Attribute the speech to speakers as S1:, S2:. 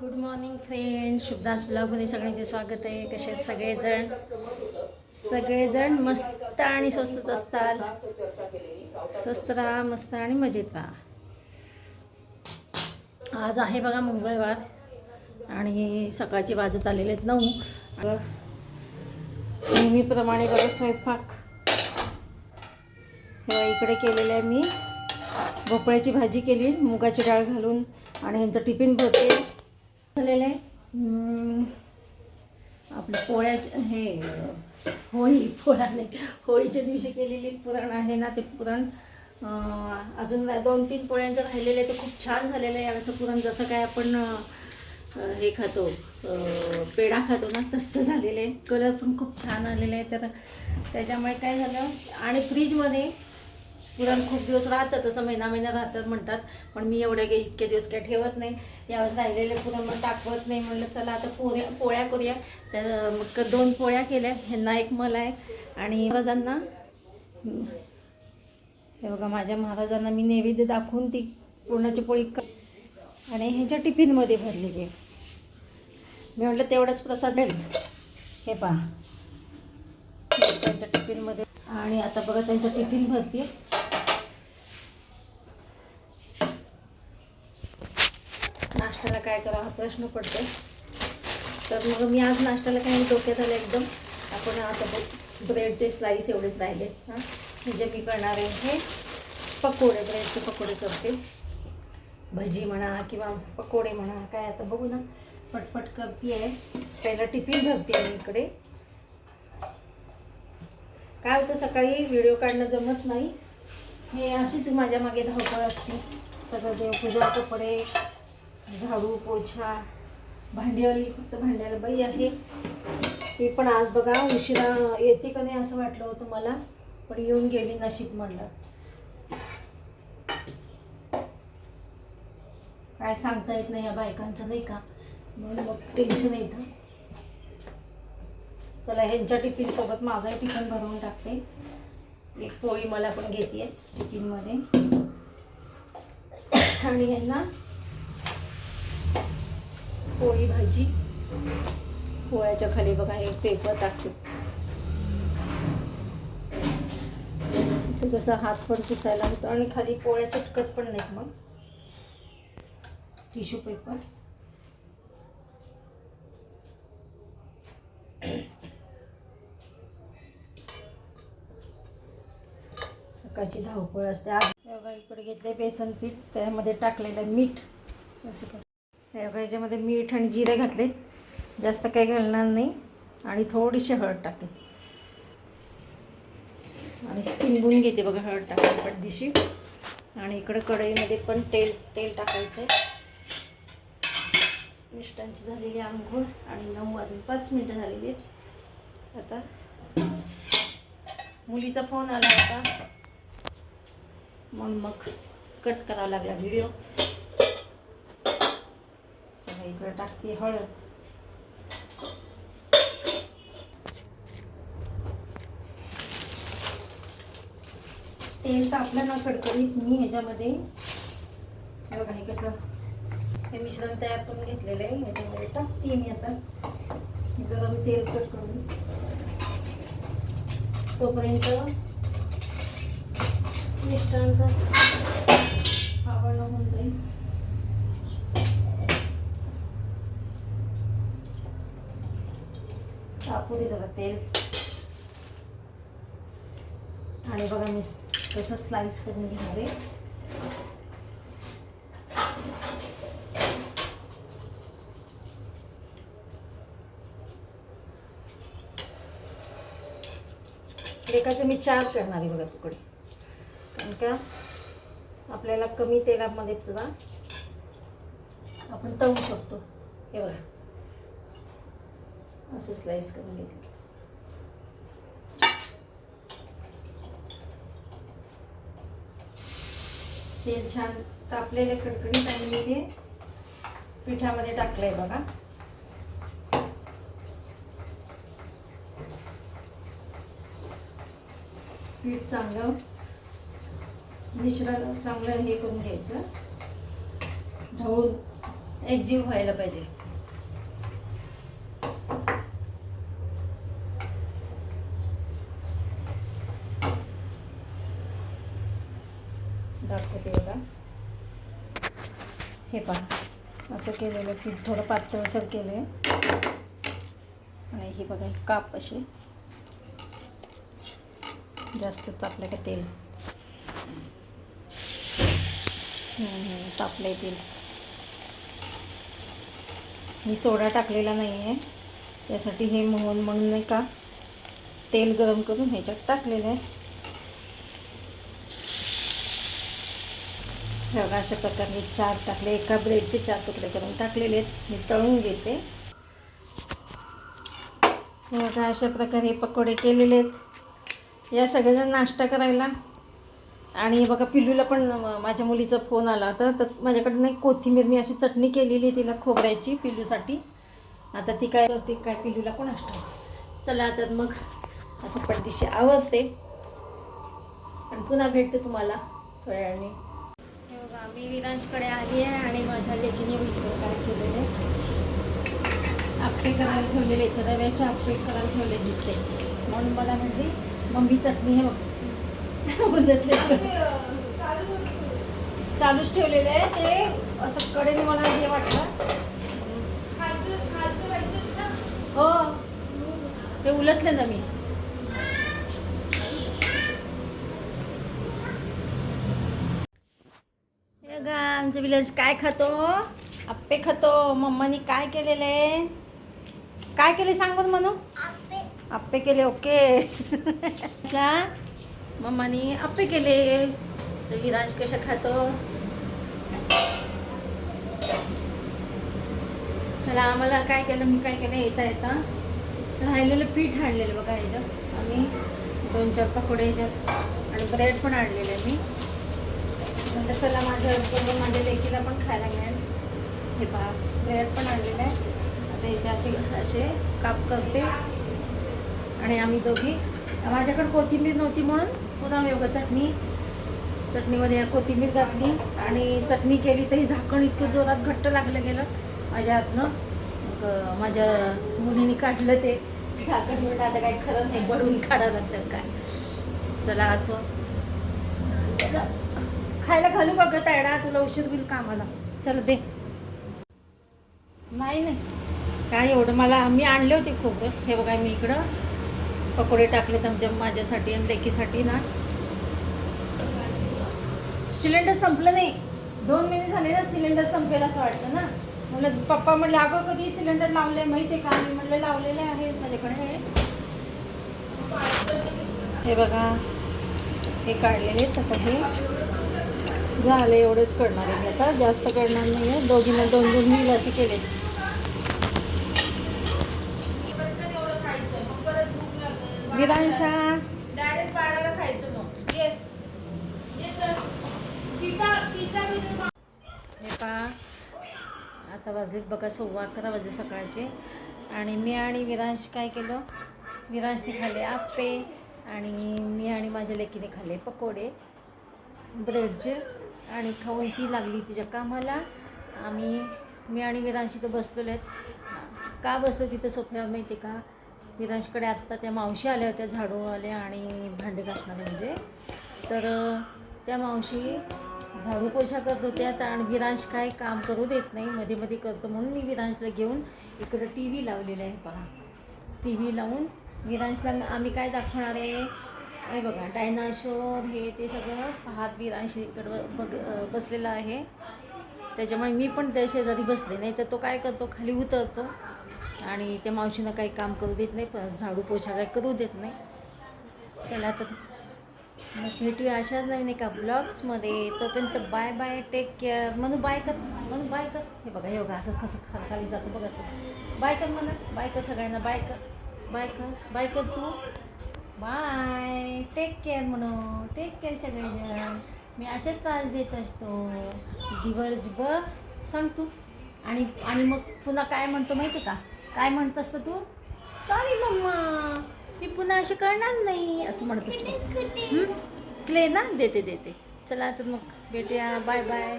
S1: Good morning friend शुभदास ब्लॉगमध्ये सगळ्यांचे स्वागत आहे. कसे आहेत सगळेजण? सगळेजण मस्त आणि स्वस्तच असतात. स्वस्त राहा मस्त आणि मजेत राहा. आज आहे बघा मंगळवार आणि सकाळचे वाजत आलेले आहेत नऊ. नेहमीप्रमाणे बघा स्वयंपाक. हे इकडे केलेलं आहे मी. भोपळ्याची भाजी केली मुगाची डाळ घालून आणि ह्यांचं टिफिन भरते. झालेलं आहे आपलं पोळ्याचं हे होळी पोळा नाही होळीच्या दिवशी केलेली पुरण आहे ना ते पुरण अजून दोन तीन पोळ्यांचं राहिलेलं आहे ते खूप छान झालेलं आहे. असं पुरण जसं काय आपण हे खातो पेढा खातो ना तसं झालेलं आहे. कलर पण खूप छान आलेलं आहे. तर त्याच्यामुळे काय झालं आणि फ्रीजमध्ये पुरण खूप दिवस राहतं तसं महिना महिना राहतात म्हणतात. पण मी एवढे काही इतके दिवस काय ठेवत नाही. यावेळेस राहिलेले पुरण मग टाकवत नाही. म्हणलं चला आता पोऱ्या पोळ्या करूया. त्या मग दोन पोळ्या केल्या. ह्यांना एक मला एक. आणि महाराजांना हे बघा माझ्या महाराजांना मी नैवेद्य दाखवून ती पुरणाची पोळी क आणि ह्याच्या टिफिनमध्ये भरलेली आहे. मी म्हटलं तेवढाच प्रसाद आहे हे पहा. त्यांच्या टिफिनमध्ये. आणि आता बघा त्यांचा टिफिन भरते नाश्त्याला काय करावा हा प्रश्न पडतो तर मग मी आज नाश्त्याला काही डोक्यात आलं एकदम. आपण आता ब्रेडचे स्लाईस एवढेच राहिले. हां? जे म्हणजे मी करणार आहे हे पकोडे ब्रेडचे पकोडे करते. भजी म्हणा किंवा पकोडे म्हणा काय आता बघू ना. पटपट करते आहे पहिला टिफिन भरते आहे इकडे. काय होतं सकाळी व्हिडिओ काढणं जमत नाही. हे अशीच माझ्या मागे धावपळ असते. सगळं देवपूजा कपडे झाडू पोछा भांडीवाली फक्त भांड्याला बाई आहे. ती पण आज बघा उशिरा येते का नाही असं वाटलं होतं मला पण येऊन गेली नशीब म्हणलं. काय सांगता येत नाही या बायकांचं नाही का? म्हणून मग टेन्शन येतं चला ह्यांच्या टिफिनसोबत माझाही टिफिन भरवून टाकते. एक पोळी मला पण घेते टिफिनमध्ये. आणि यांना पोळी भाजी. पोळ्याच्या खाली बघा एक पेपर टाकते. कसं हात पण पुसायला होतो आणि खाली पोळ्या चटकत पण नाहीत मग. टिश्यू पेपर सकाळची धावपळ असते. आज बघा इकडे घेतले बेसन पीठ त्यामध्ये टाकलेलं मीठ. असं काय? हे याच्यामध्ये मीठ आणि जिरे घातले. जास्त काही घालणार नाही. आणि थोडीशी हळद टाकते. आणि तिंबून घेते बघा हळद टाकून पडदिशी. आणि इकडं कढईमध्ये पण तेल तेल टाकायचं आहे मिष्टांची झालेली आंघोळ. आणि नऊ वाजून पाच मिनटं झालेली आहेत. आता मुलीचा फोन आला होता. म्हणून मग कट करावा लागला व्हिडिओ चला इकडे टाकते हळद. तेल तापलं ना कडकडीत मी ह्याच्यामध्ये. बघा हे कसं हे मिश्रण तयार करून घेतलेलं आहे. ह्याच्यामध्ये टाकते मी आता. गरम तेल कडकडून करून. तोपर्यंत मिष्टांचा आवडणं होऊन जाईल. टाकू दे जरा तेल. आणि बघा मी तसं स्लाइस करून घेणार आहे. एकाचे मी चार करणार आहे बघा तुकडे. कारण का आपल्याला कमी तेलामध्ये सुद्धा आपण तळू शकतो. हे बघा. असं स्लाइस करून घेतले तेल छान तापलेले कडकडीत आणि मी ते पिठामध्ये टाकलंय बघा. पीठ चांगलं मिश्रण चांगलं हे करून घ्यायचं. ढवळून एकजीव व्हायला पाहिजे दाखवते बघा हे पहा असं केलेलं पीठ थोडं पातळसर केलं आहे आणि ही बघा ही काप अशी. जास्त तापलं का तेल? तापलं आहे तेल. मी सोडा टाकलेला नाही आहे त्यासाठी हे मोहन म्हणून नाही का तेल गरम करून ह्याच्यात टाकलेलं आहे. हे बघा अशा प्रकारे चार टाकले एका ब्रेडचे चार तुकडे करून टाकलेले आहेत. मी तळून घेते. हे बघा अशा प्रकारे पकोडे केलेले आहेत. या सगळेजण नाश्ता करायला. आणि बघा पिल्लूला पण माझ्या मुलीचा फोन आला होता. तर माझ्याकडनं नाही कोथिंबीर मी अशी चटणी केलेली आहे तिला खोबऱ्याची पिल्लूसाठी. आता ती काय ती काय पिल्लूला पण असतो चला आता मग असं पडदिशी आवडते आणि पुन्हा भेटते तुम्हाला थोड्या वेळाने. मी विरांशकडे आली आहे आणि माझ्या लेकीने इकडे काय केलेले आप्पे करायला ठेवलेले इथे रव्याचे आप्पे करायला ठेवले दिसते म्हणून मला म्हणली मम्मी चटणी हे चालूच ठेवलेलं आहे ते. असं कडेने मला हे वाटलं. हो. ते उलटले ना मी हे विलेज काय खातो? आप्पे खातो. मम्मानी काय केलेलं आहे? काय केले सांग बरं म्हणू आप्पे. केले ओके. का मम्मानी आप्पे केले. तर विराज कशा खातो? चला आम्हाला काय केलं? मी काय केलं? येता येता. राहिलेलं पीठ आणलेलं बघा ह्याच्यात आम्ही दोन चार पकोडे ह्याच्यात आणि ब्रेड पण आणलेले मी. म्हटलं चला माझ्या माझ्या लेकीला पण खायला मिळेल. हे पहा वेळ पण आणलेलं आहे. आता याचे असे असे काप करते. आणि आम्ही दोघी. माझ्याकडे कोथिंबीर नव्हती म्हणून पुन्हा योगा चटणी. चटणीमध्ये कोथिंबीर घातली आणि चटणी केली तरी झाकण इतकं जोरात घट्ट लागलं गेलं माझ्या हातनं. मग माझ्या मुलीने काढलं ते. झाकण म्हणलं आता काही खरं नाही पडून काढावं लागतं काय. चला असं. चला. खायला घालू बघत आहे ना तुला उशीर होईल कामाला. चल दे. नाही नाही. काय एवढं? मला मी आणले होते खूप. हे बघा मी इकडं पकोडे टाकलेत आमच्या माझ्यासाठी आणि लेकीसाठी ना. सिलेंडर संपलं नाही. दोन महिने झाले ना सिलेंडर संपेल असं वाटतं ना. म्हणलं पप्पा म्हणले अगं कधी सिलेंडर लावले माहिती आहे का? मी म्हणलं लावलेले आहे माझ्याकडे. हे हे बघा हे काढलेले आहेत आता हे. झाले एवढेच करणार आहे मी आता. जास्त करणार नाही आहे दोघींना दोन दोन मील असे केले. हे पहा. आता वाजलेत बघा सव्वा अकरा वाजले सकाळचे. आणि मी आणि विरांश काय केलं? विरांशने खाल्ले आप्पे आणि मी आणि माझ्या लेकीने खाल्ले पकोडे. ब्रेडचे. आणि खाऊन ती लागली तिच्या कामाला आम्ही मी आणि विरांशी तर बसलेलो आहेत. का बसलं तिथं सोफ्यावर माहिती आहे का? विरांशकडे आत्ता त्या मावशी आल्या होत्या झाडू आल्या आणि भांडे घासणारे म्हणजे. तर त्या मावशी झाडू पोछा करत होत्या तर आणि विरांश काय काम करू देत नाही मध्ये मध्ये करतो म्हणून मी विरांशला घेऊन इकडं टी व्ही लावलेला आहे पहा. टी व्ही लावून विरांशला आम्ही काय दाखवणार आहे? आणि बघा डायनासोर हे ते सगळं पाहत विरांश इकडं बघ अं, बसलेला आहे. त्याच्यामुळे मी पण त्या शेजारी बसले नाही तर तो काय करतो खाली उतरतो आणि त्या मावशीनं काही काम करू देत नाही पण झाडू पोछा काही करू देत नाही. चला तर मग भेटूया अशाच नवीन एका ब्लॉग्समध्ये. तोपर्यंत बाय बाय टेक केअर म्हणून बाय कर. म्हणून बाय कर. हे बघा हे बघा असं कसं खा खाली जातो बघ असं बाय कर म्हणा बाय कर सगळ्यांना. बाय कर. बाय कर. बाय कर तू. बाय. टेक केअर म्हणून टेक केअर सगळेजण. मी असेच त्रास देत असतो. दिवसभर सांग तू आणि आणि मग पुन्हा काय म्हणतो माहिती आहे का? काय म्हणत असतं तू? Sorry mamma. मी पुन्हा असे करणार नाही असं म्हणत असतो क्ले ना? देते देते. चला तर मग भेटूया. Bye bye